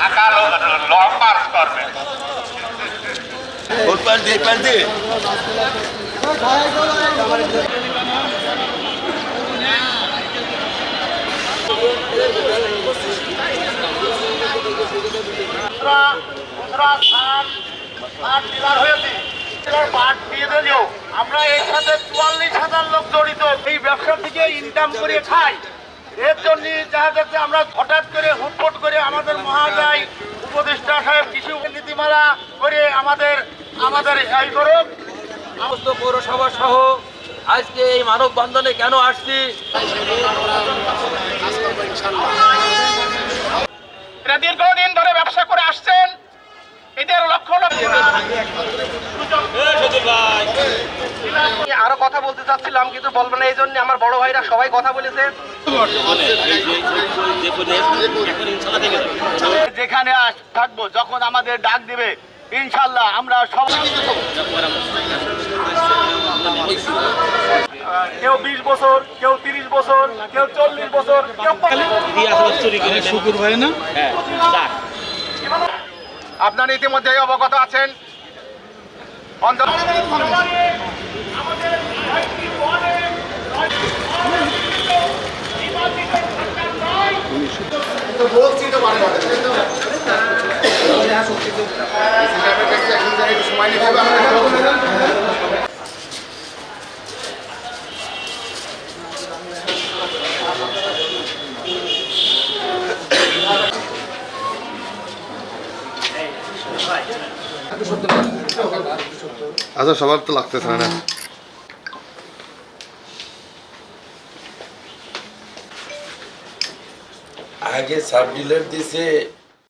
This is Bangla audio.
ঢাকা লং মার্চ করবে ওর পাশ দিয়ে পাশ দিয়ে আমরা এর সাথে চুয়াল্লিশ হাজার লোক জড়িত, এই ব্যবসা থেকে ইনকাম করে খাই। এর জন্য দেখা যাচ্ছে আমরা হঠাৎ করে হুটফট করে আমাদের মহাজয় উপদেষ্টা সাহেব, কৃষি নীতিমালা করে আমাদের আমাদের এই করুক সমস্ত পৌরসভা সহ আজকে এই মানববন্ধনে কেন আসছি? এটা দীর্ঘদিন আরও কথা বলতে চাচ্ছিলাম কিন্তু বলব না এই জন্য আমার বড় ভাইরা সবাই কথা বলেছে। যেখানে আস- থাকব যখন আমাদের ডাক দিবে ইনশাল্লাহ আমরা সব কেউ বিশ বছর কেউ তিরিশ বছর কেউ চল্লিশ বছর কেউ শুকুর ভাই না? আপনারা ইতিমধ্যে অবগত আছেন। অন্তর আচ্ছা সবার তো লাগতেছে না আগে সাব ডিলার দিছে